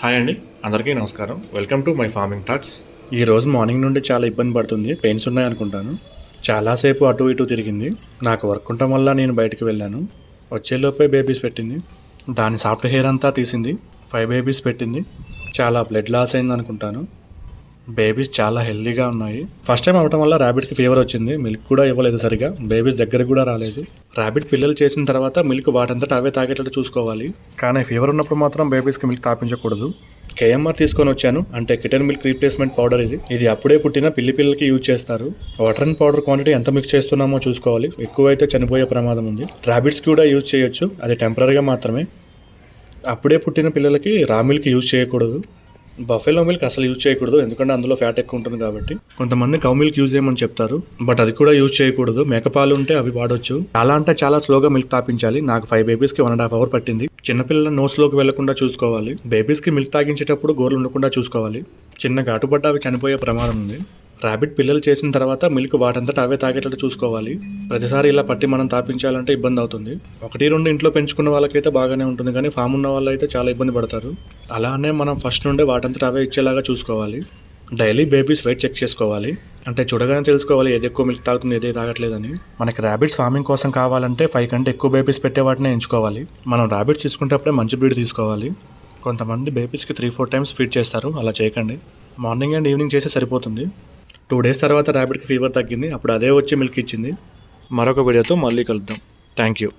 Hi అండి అందరికీ నమస్కారం. Welcome to my farming thoughts ఈ రోజు మార్నింగ్ నుండి చాలా ఇబ్బంది పడుతుంది పెయిన్స్ ఉన్నాయి అనుకుంటాను. చాలాసేపు అటు ఇటు తిరిగింది. నాకు వర్క్ ఉండటం వల్ల నేను బయటికి వెళ్ళాను. వచ్చేలోపే బేబీస్ పెట్టింది. దాని సాఫ్ట్ హెయిర్ అంతా తీసింది. ఫైవ్ బేబీస్ పెట్టింది. చాలా బ్లడ్ లాస్ అయింది అనుకుంటాను. బేబీస్ చాలా హెల్దీగా ఉన్నాయి. ఫస్ట్ టైం అవటం వల్ల ర్యాబిట్కి ఫీవర్ వచ్చింది. మిల్క్ కూడా ఇవ్వలేదు సరిగా. బేబీస్ దగ్గర కూడా రాలేదు. ర్యాబిట్ పిల్లలు చేసిన తర్వాత మిల్క్ వాటంతట అవే తాగేటట్టు చూసుకోవాలి. కానీ ఫీవర్ ఉన్నప్పుడు మాత్రం బేబీస్కి మిల్క్ తాపించకూడదు. కేఎంఆర్ తీసుకొని వచ్చాను. అంటే కిటన్ మిల్క్ రీప్లేస్మెంట్ పౌడర్ ఇది. ఇది అప్పుడే పుట్టిన పిల్లి పిల్లలకి యూజ్ చేస్తారు. వాటర్ అండ్ పౌడర్ క్వాంటిటీ ఎంత మిక్స్ చేస్తున్నామో చూసుకోవాలి. ఎక్కువైతే చనిపోయే ప్రమాదం ఉంది. ర్యాబిట్స్ కూడా యూజ్ చేయొచ్చు. అది టెంపరీగా మాత్రమే. అప్పుడే పుట్టిన పిల్లలకి రా మిల్క్ యూజ్ చేయకూడదు. బఫెలో మిల్క్ అసలు యూజ్ చేయకూడదు ఎందుకంటే అందులో ఫ్యాట్ ఎక్కువ ఉంటుంది కాబట్టి. కొంతమంది కౌ మిల్క్ యూజ్ చేయమని చెప్తారు బట్ అది కూడా యూజ్ చేయకూడదు. మేకపాలు ఉంటే అవి వాడొచ్చు. చాలా అంటే చాలా స్లోగా మిల్క్ తాపించాలి. నాకు ఫైవ్ బేబీస్కి వన్ అండ్ హాఫ్ అవర్ పట్టింది. చిన్నపిల్లల నోస్లోకి వెళ్ళకుండా చూసుకోవాలి. బేబీస్కి మిల్క్ తాగించేటప్పుడు గోర్లు ఉండకుండా చూసుకోవాలి. చిన్న ఘాటుపడ్డ అవి చనిపోయే ప్రమాదం ఉంది. ర్యాబిట్ పిల్లలు చేసిన తర్వాత మిల్క్ వాటంతట అవే తాగేటట్టు చూసుకోవాలి. ప్రతిసారి ఇలా పట్టి మనం తాపించాలంటే ఇబ్బంది అవుతుంది. ఒకటి రెండు ఇంట్లో పెంచుకున్న వాళ్ళకైతే బాగానే ఉంటుంది కానీ ఫామ్ ఉన్న వాళ్ళు అయితే చాలా ఇబ్బంది పడతారు. అలానే మనం ఫస్ట్ నుండే వాటంతట అవే ఇచ్చేలాగా చూసుకోవాలి. డైలీ బేబీస్ వెయిట్ చెక్ చేసుకోవాలి. అంటే చూడగానే తెలుసుకోవాలి ఏది ఎక్కువ మిల్క్ తాగుతుంది ఏది తాగట్లేదని. మనకి ర్యాబిట్స్ ఫార్మింగ్ కోసం కావాలంటే ఫైవ్ కంటే ఎక్కువ బేబీస్ పెట్టే వాటినే ఎంచుకోవాలి. మనం ర్యాబిట్స్ తీసుకునేటప్పుడే మంచి బ్రీడ్ తీసుకోవాలి. కొంతమంది బేబీస్కి త్రీ ఫోర్ టైమ్స్ ఫీడ్ చేస్తారు. అలా చేయకండి. మార్నింగ్ అండ్ ఈవినింగ్ చేస్తే సరిపోతుంది. టూ డేస్ తర్వాత ర్యాపిడ్కి ఫీవర్ తగ్గింది అప్పుడు అదే వచ్చి మిల్క్ ఇచ్చింది. మరొక వీడియోతో మళ్ళీ కలుద్దాం. Thank you.